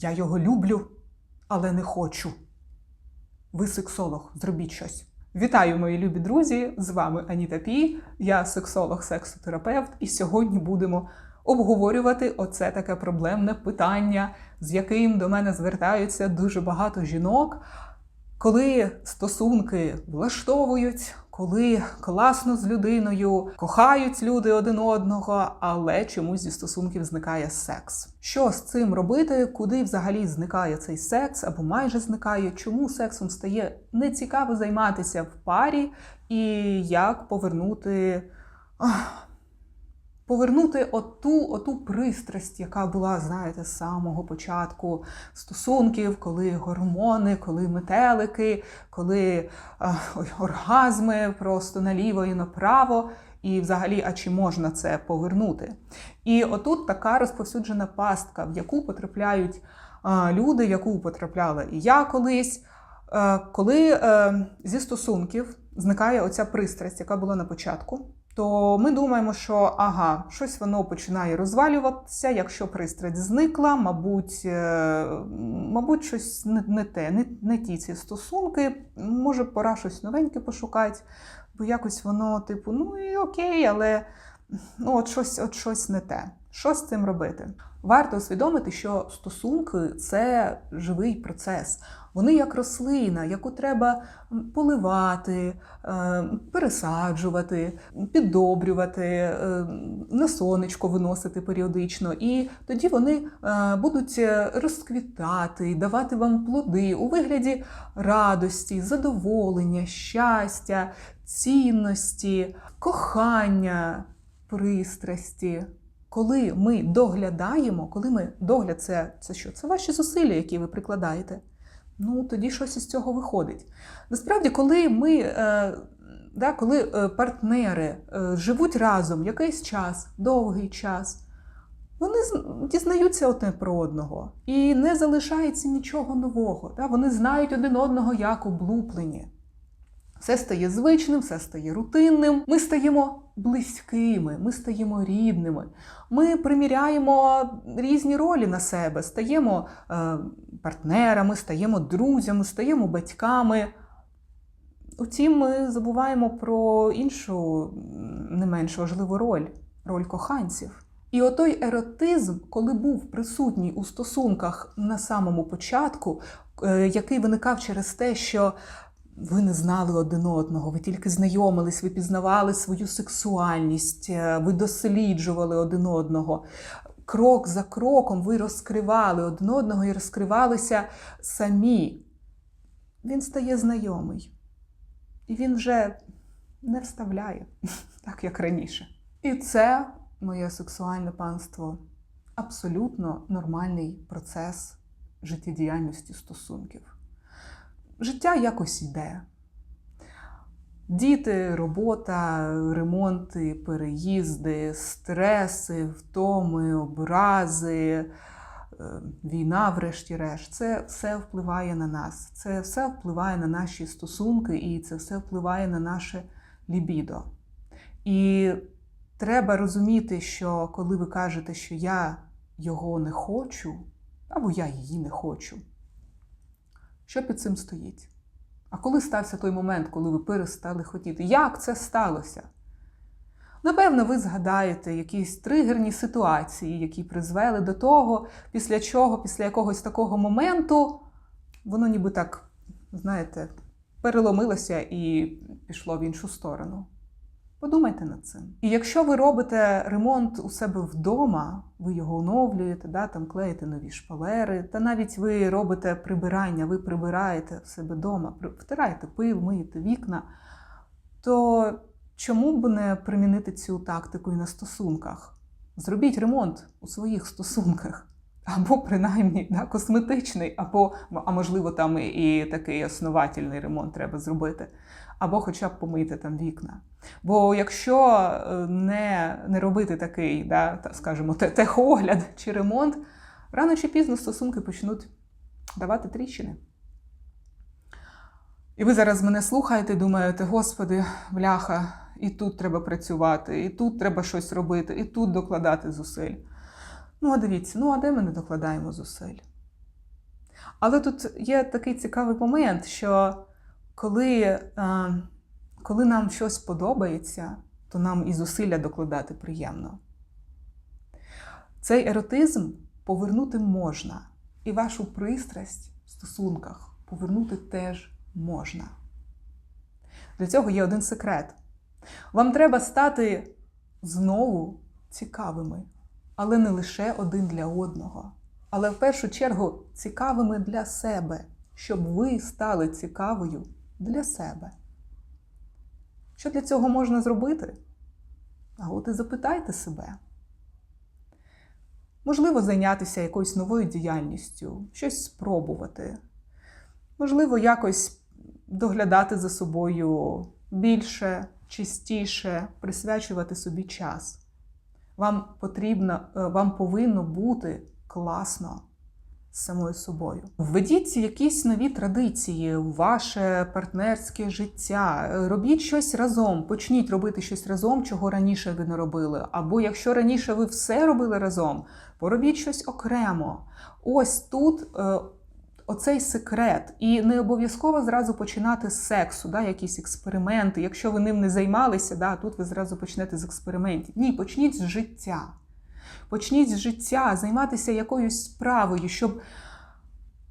Я його люблю, але не хочу. Ви сексолог, зробіть щось. Вітаю, мої любі друзі! З вами Аніта Пі, я сексолог, сексотерапевт, і сьогодні будемо обговорювати оце таке проблемне питання, з яким до мене звертаються дуже багато жінок, коли стосунки влаштовують, коли класно з людиною, кохають люди один одного, але чомусь зі стосунків зникає секс. Що з цим робити? Куди взагалі зникає цей секс або майже зникає? Чому сексом стає нецікаво займатися в парі, і як повернути. ах, Повернути оту, оту пристрасть, яка була, знаєте, з самого початку стосунків, коли гормони, коли метелики, коли ой, оргазми просто наліво і направо. І взагалі, а чи можна це повернути? І отут така розповсюджена пастка, в яку потрапляють а, люди, яку потрапляла і я колись. Е, коли е, зі стосунків зникає оця пристрасть, яка була на початку, то ми думаємо, що ага, щось воно починає розвалюватися. Якщо пристрасть зникла, мабуть, е, мабуть, щось не, не те, не, не ті ці стосунки. Може, пора щось новеньке пошукати, бо якось воно, типу, ну і окей, але ну, от щось, от щось не те. Що з цим робити? Варто усвідомити, що стосунки це живий процес. Вони як рослина, яку треба поливати, е, пересаджувати, піддобрювати, е, на сонечко виносити періодично. І тоді вони е, будуть розквітати, давати вам плоди у вигляді радості, задоволення, щастя, цінності, кохання, пристрасті. Коли ми доглядаємо, коли ми догляд це, це що? Це ваші зусилля, які ви прикладаєте. Ну, тоді щось із цього виходить. Насправді, коли ми, е, да, коли е, партнери е, живуть разом якийсь час, довгий час, вони дізнаються одне про одного і не залишається нічого нового. Да? Вони знають один одного як облуплені. Все стає звичним, все стає рутинним. Ми стаємо близькими, ми стаємо рідними. Ми приміряємо різні ролі на себе, стаємо е, партнерами, стаємо друзями, стаємо батьками. Утім, ми забуваємо про іншу не менш важливу роль роль коханців. І отой еротизм, коли був присутній у стосунках на самому початку, е, який виникав через те, що ви не знали один одного, ви тільки знайомились, ви пізнавали свою сексуальність, е, ви досліджували один одного. Крок за кроком ви розкривали один одного і розкривалися самі. Він стає знайомий. І він вже не вставляє, так як раніше. І це, моє сексуальне панство, абсолютно нормальний процес життєдіяльності стосунків життя якось йде. Діти, робота, ремонти, переїзди, стреси, втоми, образи, е, війна, врешті-решт, це все впливає на нас. Це все впливає на наші стосунки, і це все впливає на наше лібідо. І треба розуміти, що коли ви кажете, що я його не хочу, або я її не хочу. Що під цим стоїть? А коли стався той момент, коли ви перестали хотіти? Як це сталося? Напевно, ви згадаєте якісь тригерні ситуації, які призвели до того, після чого, після якогось такого моменту, воно ніби так, знаєте, переломилося і пішло в іншу сторону. Подумайте над цим. І якщо ви робите ремонт у себе вдома, ви його оновлюєте, да, там клеїте нові шпалери, та навіть ви робите прибирання, ви прибираєте в себе вдома, втираєте пил, миєте вікна, то чому б не примінити цю тактику і на стосунках? Зробіть ремонт у своїх стосунках. Або принаймні да, косметичний, або, а можливо, там і такий основательний ремонт треба зробити або хоча б помити там вікна. Бо якщо е, не не робити такий, да, скажімо, техогляд чи ремонт, рано чи пізно стосунки почнуть давати тріщини. І ви зараз мене слухаєте думаєте, Господи, бляха, і тут треба працювати, і тут треба щось робити, і тут докладати зусиль. Ну, а дивіться, ну а де ми не докладаємо зусиль? Але тут є такий цікавий момент, що коли, е, коли нам щось подобається, то нам і зусилля докладати приємно. Цей еротизм повернути можна, і вашу пристрасть в стосунках повернути теж можна. Для цього є один секрет. Вам треба стати знову цікавими, але не лише один для одного, але в першу чергу цікавими для себе, щоб ви стали цікавою для себе. Що для цього можна зробити? А от і запитайте себе. Можливо, зайнятися якоюсь новою діяльністю, щось спробувати. Можливо, якось доглядати за собою більше, частіше, присвячувати собі час. Вам потрібно, е, вам повинно бути класно з самою собою. Введіть якісь нові традиції у ваше партнерське життя. Робіть щось разом, почніть робити щось разом, чого раніше ви не робили. Або якщо раніше ви все робили разом, поробіть щось окремо. Ось тут. Оцей секрет, і не обов'язково зразу починати з сексу, да, якісь експерименти. Якщо ви ним не займалися, да, тут ви зразу почнете з експериментів. Ні, почніть з життя. Почніть з життя, займатися якоюсь справою, щоб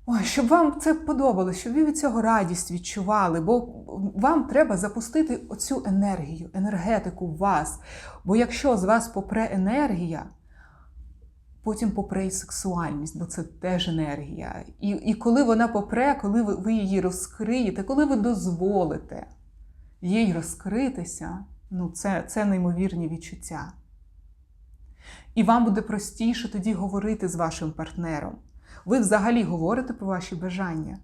ой, щоб вам це подобалося, щоб ви від цього радість відчували. Бо вам треба запустити оцю енергію, енергетику в вас. Бо якщо з вас попре енергія, потім попре і сексуальність, бо це теж енергія. І і коли вона попре, коли ви, ви її розкриєте, коли ви дозволите їй розкритися, ну це, це неймовірні відчуття. І вам буде простіше тоді говорити з вашим партнером. Ви взагалі говорите про ваші бажання.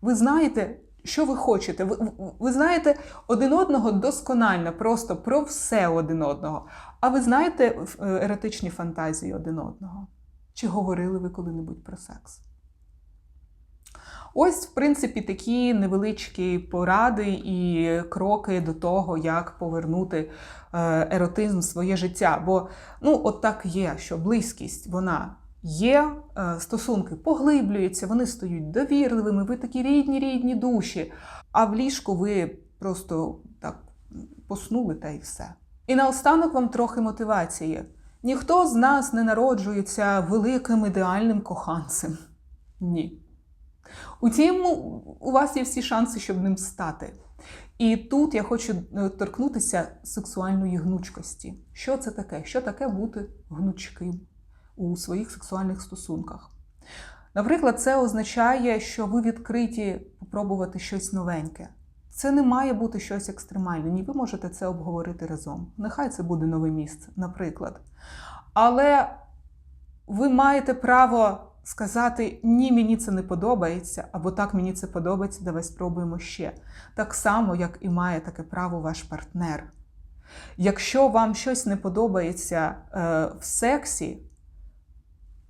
Ви знаєте, що ви хочете. Ви, ви знаєте один одного досконально, просто про все один одного. А ви знаєте е, еротичні фантазії один одного? Чи говорили ви коли-небудь про секс? Ось, в принципі, такі невеличкі поради і кроки до того, як повернути е, еротизм в своє життя. Бо ну, от так є, що близькість вона є, е, стосунки поглиблюються, вони стають довірливими, ви такі рідні, рідні душі. А в ліжку ви просто так поснули та й все. І наостанок вам трохи мотивації. Ніхто з нас не народжується великим ідеальним коханцем. Ні. Утім, у вас є всі шанси, щоб ним стати. І тут я хочу торкнутися сексуальної гнучкості. Що це таке? Що таке бути гнучким у своїх сексуальних стосунках? Наприклад, це означає, що ви відкриті попробувати щось новеньке. Це не має бути щось екстремальне. Ні, ви можете це обговорити разом. Нехай це буде нове місце, наприклад. Але ви маєте право сказати Ні, мені це не подобається, або так мені це подобається, давай спробуємо ще. Так само, як і має таке право ваш партнер. Якщо вам щось не подобається е, в сексі,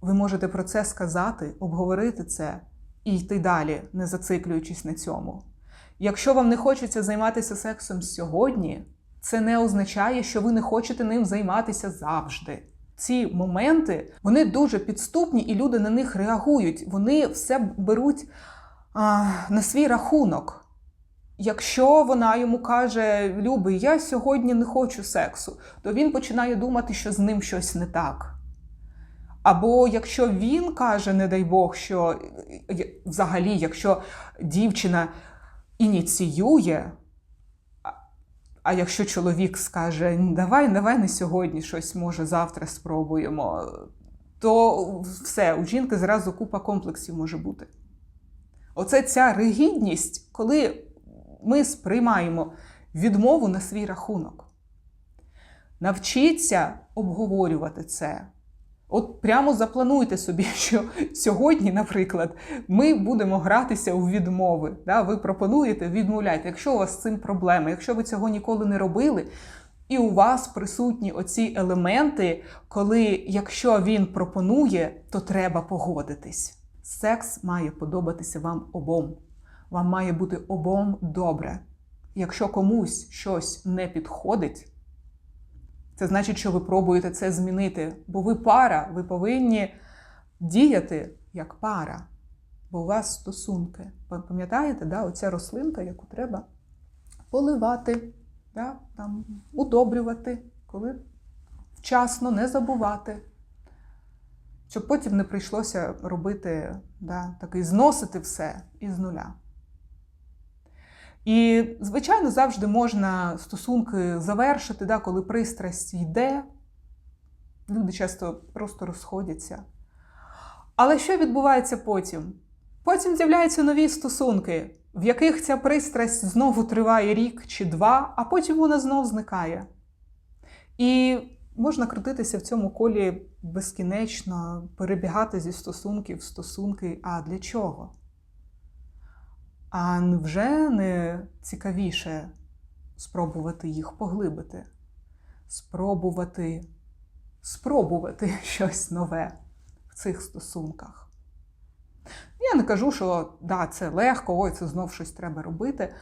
ви можете про це сказати, обговорити це і йти далі, не зациклюючись на цьому. Якщо вам не хочеться займатися сексом сьогодні, це не означає, що ви не хочете ним займатися завжди. Ці моменти вони дуже підступні, і люди на них реагують. Вони все беруть а, на свій рахунок. Якщо вона йому каже, Любий, я сьогодні не хочу сексу, то він починає думати, що з ним щось не так. Або якщо він каже, не дай Бог, що взагалі, якщо дівчина ініціює, а якщо чоловік скаже, давай, давай не сьогодні щось, може, завтра спробуємо, то все, у жінки зразу купа комплексів може бути. Оце ця ригідність, коли ми сприймаємо відмову на свій рахунок. Навчіться обговорювати це. От прямо заплануйте собі, що сьогодні, наприклад, ми будемо гратися у відмови. Да? Ви пропонуєте, відмовляйте. Якщо у вас з цим проблеми, якщо ви цього ніколи не робили, і у вас присутні оці елементи, коли якщо він пропонує, то треба погодитись. Секс має подобатися вам обом. Вам має бути обом добре. Якщо комусь щось не підходить, це значить, що ви пробуєте це змінити. Бо ви пара, ви повинні діяти як пара. бо у вас стосунки. Ви Пам'ятаєте, да, оця рослинка, яку треба поливати, да, там, удобрювати, коли вчасно не забувати. Щоб потім не прийшлося робити да, такий зносити все із нуля. І, звичайно, завжди можна стосунки завершити, да, коли пристрасть йде. Люди часто просто розходяться. Але що відбувається потім? Потім з'являються нові стосунки, в яких ця пристрасть знову триває рік чи два, а потім вона знов зникає. І можна крутитися в цьому колі безкінечно, перебігати зі стосунків в стосунки. А для чого? А вже не цікавіше спробувати їх поглибити, спробувати, спробувати щось нове в цих стосунках. Я не кажу, що да, це легко, ой, це знов щось треба робити.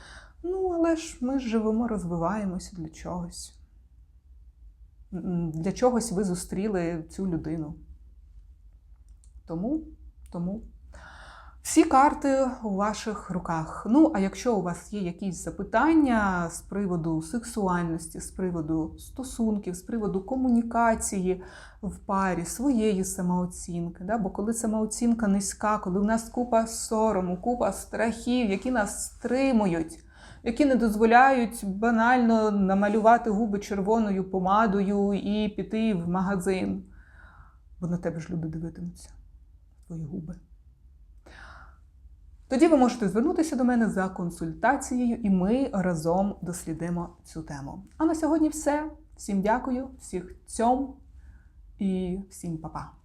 Ну, але ж ми живемо, розвиваємося для чогось. Для чогось ви зустріли цю людину. Тому, тому. Всі карти у ваших руках. Ну, а якщо у вас є якісь запитання з приводу сексуальності, з приводу стосунків, з приводу комунікації в парі, своєї самооцінки, да? бо коли самооцінка низька, коли в нас купа сорому, купа страхів, які нас стримують, які не дозволяють банально намалювати губи червоною помадою і піти в магазин, бо на тебе ж люди дивитимуться, твої губи. Тоді ви можете звернутися до мене за консультацією, і ми разом дослідимо цю тему. А на сьогодні все. Всім дякую, всіх цьом і всім па-па.